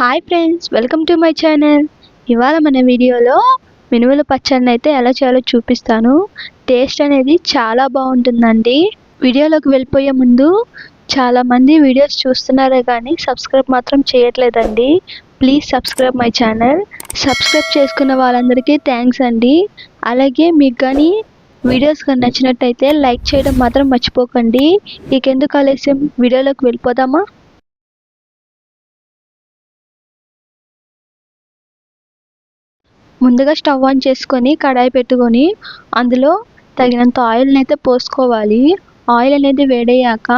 Hi friends welcome to my channel ఇవాళ మన వీడియోలో మినుముల పచ్చడిని అయితే ఎలా చేయాలో చూపిస్తాను. టేస్ట్ అనేది చాలా బాగుంటుందండి. వీడియోలోకి వెళ్ళిపోయే ముందు చాలామంది వీడియోస్ చూస్తున్నారే కానీ సబ్స్క్రైబ్ మాత్రం చేయట్లేదండి. Please subscribe my channel subscribe చేసుకున్న వాళ్ళందరికీ థ్యాంక్స్ అండి. అలాగే మీకు కానీ వీడియోస్ కానీ నచ్చినట్టయితే లైక్ చేయడం మాత్రం మర్చిపోకండి. ఇకెందుకు ఆలస్యం? వీడియోలోకి వెళ్ళిపోదామా? ముందుగా స్టవ్ ఆన్ చేసుకొని కడాయి పెట్టుకొని అందులో తగినంత ఆయిల్ని అయితే పోసుకోవాలి. ఆయిల్ అనేది వేడయ్యాక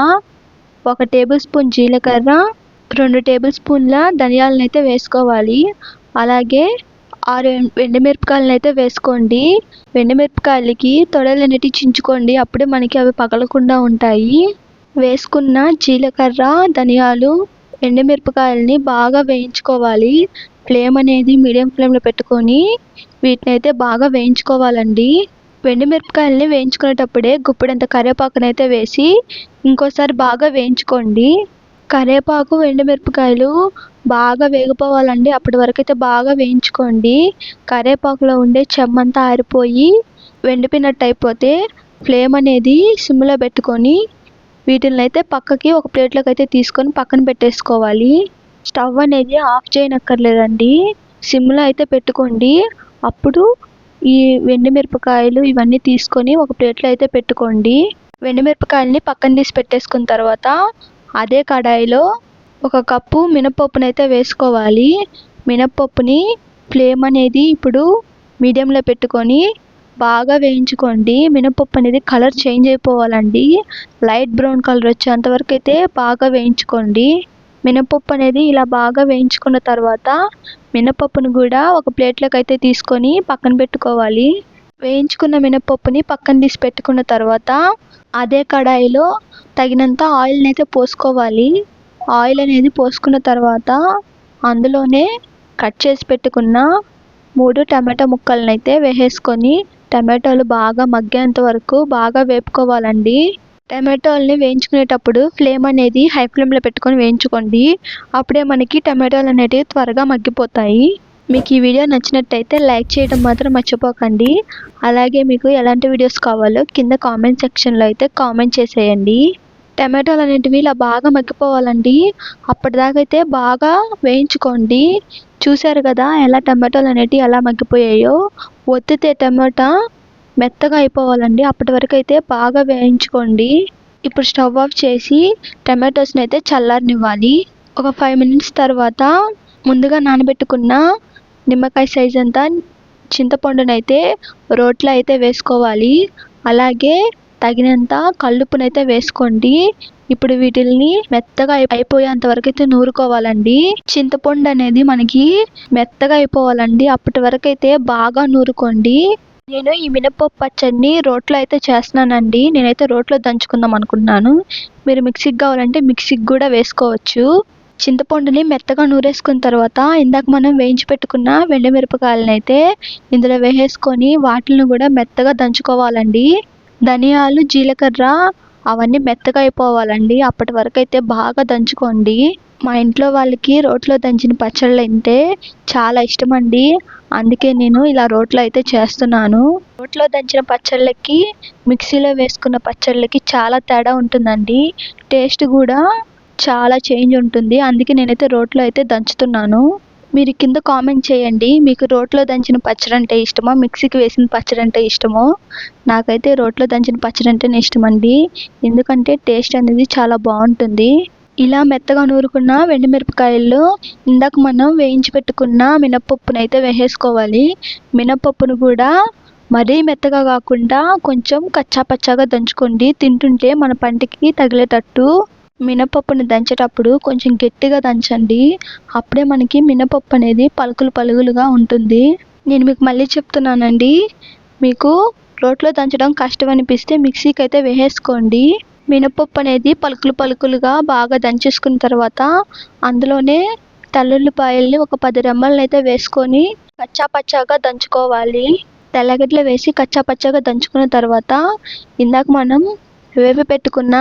ఒక టేబుల్ స్పూన్ జీలకర్ర రెండు టేబుల్ స్పూన్ల ధనియాలను అయితే వేసుకోవాలి. అలాగే ఆరు ఎండుమిరపకాయలను అయితే వేసుకోండి. ఎండుమిరపకాయలకి తొడలు అనేటివి చించుకోండి. అప్పుడే మనకి అవి పగలకుండా ఉంటాయి. వేసుకున్న జీలకర్ర ధనియాలు ఎండుమిరపకాయలని బాగా వేయించుకోవాలి. ఫ్లేమ్ అనేది మీడియం ఫ్లేమ్లో పెట్టుకొని వీటిని అయితే బాగా వేయించుకోవాలండి. మిరపకాయలని వేయించుకునేటప్పుడే గుప్పెడంత కరివేపాకునైతే వేసి ఇంకోసారి బాగా వేయించుకోండి. కరివేపాకు మిరపకాయలు బాగా వేగిపోవాలండి. అప్పటి వరకు అయితే బాగా వేయించుకోండి. కరివేపాకులో ఉండే చెమ్మంతా ఆరిపోయి వెండిపోయినట్టు అయిపోతే ఫ్లేమ్ అనేది సిమ్లో పెట్టుకొని వీటిని అయితే పక్కకి ఒక ప్లేట్లోకి అయితే తీసుకొని పక్కన పెట్టేసుకోవాలి. స్టవ్ అనేది ఆఫ్ చేయనక్కర్లేదండి. సిమ్లో అయితే పెట్టుకోండి. అప్పుడు ఈ మిరపకాయలు ఇవన్నీ తీసుకొని ఒక ప్లేట్లో అయితే పెట్టుకోండి. మిరపకాయలని పక్కన తీసి పెట్టేసుకున్న తర్వాత అదే కడాయిలో ఒక కప్పు మినపప్పుని అయితే వేసుకోవాలి. మినపప్పుని ఫ్లేమ్ అనేది ఇప్పుడు మీడియంలో పెట్టుకొని బాగా వేయించుకోండి. మినపప్పు అనేది కలర్ చేంజ్ అయిపోవాలండి. లైట్ బ్రౌన్ కలర్ వచ్చేంత వరకు అయితే బాగా వేయించుకోండి. మినపప్పు అనేది ఇలా బాగా వేయించుకున్న తర్వాత మినపప్పును కూడా ఒక ప్లేట్లోకి అయితే తీసుకొని పక్కన పెట్టుకోవాలి. వేయించుకున్న మినపప్పుని పక్కన తీసి పెట్టుకున్న తర్వాత అదే కడాయిలో తగినంత ఆయిల్ని అయితే పోసుకోవాలి. ఆయిల్ అనేది పోసుకున్న తర్వాత అందులోనే కట్ చేసి పెట్టుకున్న మూడు టమాటా ముక్కలను అయితే వేసేసుకొని టమాటోలు బాగా మగ్గేంత వరకు బాగా వేపుకోవాలండి. టమాటోల్ని వేయించుకునేటప్పుడు ఫ్లేమ్ అనేది హై ఫ్లేమ్లో పెట్టుకొని వేయించుకోండి. అప్పుడే మనకి టమాటోలు అనేటివి త్వరగా మగ్గిపోతాయి. మీకు ఈ వీడియో నచ్చినట్టయితే లైక్ చేయడం మాత్రం మర్చిపోకండి. అలాగే మీకు ఎలాంటి వీడియోస్ కావాలో కింద కామెంట్ సెక్షన్లో అయితే కామెంట్ చేసేయండి. టమాటోలు అనేటివి ఇలా బాగా మగ్గిపోవాలండి. అప్పటిదాకా అయితే బాగా వేయించుకోండి. చూశారు కదా ఎలా టమాటోలు అనేటివి ఎలా మగ్గిపోయాయో? ఒత్తితే టమాటా మెత్తగా అయిపోవాలండి. అప్పటి వరకు అయితే బాగా వేయించుకోండి. ఇప్పుడు స్టవ్ ఆఫ్ చేసి టమాటోస్ని అయితే చల్లారనివ్వాలి. ఒక ఫైవ్ మినిట్స్ తర్వాత ముందుగా నానబెట్టుకున్న నిమ్మకాయ సైజ్ అంతా చింతపండునైతే రోట్లో అయితే వేసుకోవాలి. అలాగే తగినంత కల్లుపునైతే వేసుకోండి. ఇప్పుడు వీటిల్ని మెత్తగా అయిపోయేంత వరకు అయితే నూరుకోవాలండి. చింతపండు అనేది మనకి మెత్తగా అయిపోవాలండి. అప్పటి వరకు అయితే బాగా నూరుకోండి. నేను ఈ మినపప్పు పచ్చడిని రోట్లో అయితే చేస్తున్నానండి. నేనైతే రోట్లో దంచుకుందాం అనుకుంటున్నాను. మీరు మిక్సీకి కావాలంటే మిక్సీకి కూడా వేసుకోవచ్చు. చింతపండుని మెత్తగా నూరేసుకున్న తర్వాత ఇందాక మనం వేయించి పెట్టుకున్న మిరపకాయలను అయితే ఇందులో వేసేసుకొని వాటిని కూడా మెత్తగా దంచుకోవాలండి. ధనియాలు జీలకర్ర అవన్నీ మెత్తగా అయిపోవాలండి. అప్పటి వరకు అయితే బాగా దంచుకోండి. మా ఇంట్లో వాళ్ళకి రోట్లో దంచిన పచ్చళ్ళు అంటే చాలా ఇష్టం అండి అందుకే నేను ఇలా రోట్లో అయితే చేస్తున్నాను. రోట్లో దంచిన పచ్చళ్ళకి మిక్సీలో వేసుకున్న పచ్చళ్ళకి చాలా తేడా ఉంటుందండి. టేస్ట్ కూడా చాలా చేంజ్ ఉంటుంది. అందుకే నేనైతే రోట్లో అయితే దంచుతున్నాను. మీరు కింద కామెంట్ చేయండి. మీకు రోట్లో దంచిన పచ్చడి అంటే ఇష్టమో? మిక్సీకి వేసిన పచ్చడి అంటే ఇష్టమో? నాకైతే రోట్లో దంచిన పచ్చడి అంటేనే ఇష్టం అండి ఎందుకంటే టేస్ట్ అనేది చాలా బాగుంటుంది. ఇలా మెత్తగా నూరుకున్న మిరపకాయల్లో ఇందాక మనం వేయించి పెట్టుకున్న మినపప్పును అయితే వేసేసుకోవాలి. మినపప్పును కూడా మరీ మెత్తగా కాకుండా కొంచెం కచ్చా పచ్చాగా దంచుకోండి. తింటుంటే మన పంటికి తగిలేటట్టు మినపప్పుని దంచేటప్పుడు కొంచెం గట్టిగా దంచండి. అప్పుడే మనకి మినపప్పు అనేది పలుకులు పలుకులుగా ఉంటుంది. నేను మీకు మళ్ళీ చెప్తున్నానండి. మీకు రోట్లో దంచడం కష్టం అనిపిస్తే మిక్సీకి అయితే వేసేసుకోండి. మినపప్పు అనేది పలుకులు పలుకులుగా బాగా దంచేసుకున్న తర్వాత అందులోనే తెల్లుల్లిపాయల్ని ఒక పది రెమ్మలను అయితే వేసుకొని కచ్చా పచ్చాగా దంచుకోవాలి. తెల్లగడ్డలు వేసి కచ్చా పచ్చాగా దంచుకున్న తర్వాత ఇందాక మనం వేపి పెట్టుకున్న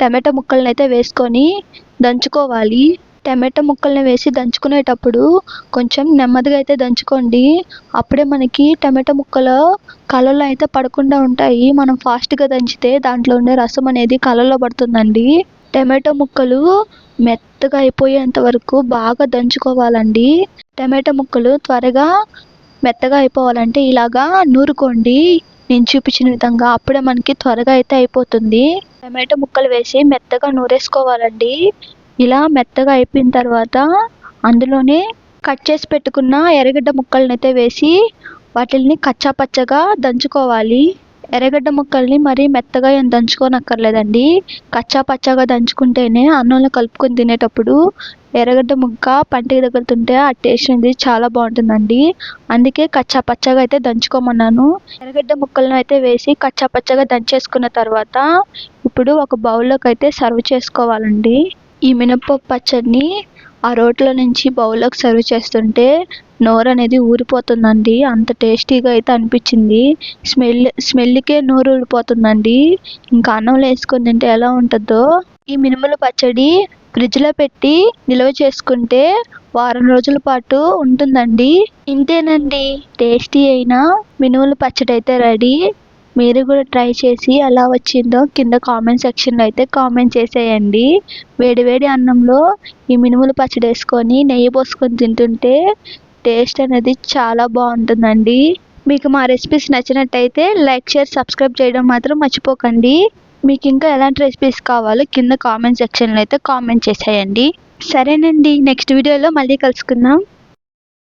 టమాటా ముక్కలను అయితే వేసుకొని దంచుకోవాలి. టమాటో ముక్కల్ని వేసి దంచుకునేటప్పుడు కొంచెం నెమ్మదిగా అయితే దంచుకోండి. అప్పుడే మనకి టమాటో ముక్కలు కళ్ళలో అయితే పడకుండా ఉంటాయి. మనం ఫాస్ట్గా దంచితే దాంట్లో ఉండే రసం అనేది కళ్ళలో పడుతుందండి. టమాటో ముక్కలు మెత్తగా అయిపోయేంత వరకు బాగా దంచుకోవాలండి. టమాటో ముక్కలు త్వరగా మెత్తగా అయిపోవాలంటే ఇలాగా నూరుకోండి. నేను చూపించిన విధంగా అప్పుడే మనకి త్వరగా అయితే అయిపోతుంది. టమాటో ముక్కలు వేసి మెత్తగా నూరేసుకోవాలండి. ఇలా మెత్తగా అయిపోయిన తర్వాత అందులోనే కట్ చేసి పెట్టుకున్న ఎర్రగడ్డ ముక్కల్ని అయితే వేసి వాటిని కచ్చా పచ్చగా దంచుకోవాలి. ఎర్రగడ్డ ముక్కల్ని మరీ మెత్తగా ఏం దంచుకోనక్కర్లేదండి. కచ్చా పచ్చగా దంచుకుంటేనే అన్నంలో కలుపుకొని తినేటప్పుడు ఎర్రగడ్డ ముక్క పంటికి తగులుతుంటే ఆ టేస్ట్ అనేది చాలా బాగుంటుందండి. అందుకే కచ్చా పచ్చగా అయితే దంచుకోమన్నాను. ఎర్రగడ్డ ముక్కలను అయితే వేసి కచ్చా పచ్చగా దంచేసుకున్న తర్వాత ఇప్పుడు ఒక బౌల్లోకి అయితే సర్వ్ చేసుకోవాలండి. ఈ మినప్పప్పు పచ్చడిని ఆ రోట్లో నుంచి బౌల్లోకి సర్వ్ చేస్తుంటే నోరు అనేది ఊరిపోతుందండి. అంత టేస్టీగా అయితే అనిపించింది. స్మెల్ స్మెల్కే నోరు ఊరిపోతుందండి. ఇంకా అన్నంలో వేసుకొని తింటే ఎలా ఉంటుందో ఈ మినుముల పచ్చడి ఫ్రిడ్జ్లో పెట్టి నిల్వ చేసుకుంటే వారం రోజుల పాటు ఉంటుందండి. ఇంతేనండి. టేస్టీ అయిన మినుముల పచ్చడి అయితే రెడీ. మీరు కూడా ట్రై చేసి ఎలా వచ్చిందో కింద కామెంట్ సెక్షన్లో అయితే కామెంట్ చేసేయండి. వేడివేడి అన్నంలో ఈ మినుములు పచ్చడి వేసుకొని నెయ్యి పోసుకొని తింటుంటే టేస్ట్ అనేది చాలా బాగుంటుందండి. మీకు మా రెసిపీస్ నచ్చినట్టయితే లైక్ షేర్ సబ్స్క్రైబ్ చేయడం మాత్రం మర్చిపోకండి. మీకు ఇంకా ఎలాంటి రెసిపీస్ కావాలో కింద కామెంట్ సెక్షన్లో అయితే కామెంట్ చేసేయండి. సరేనండి నెక్స్ట్ వీడియోలో మళ్ళీ కలుసుకుందాం.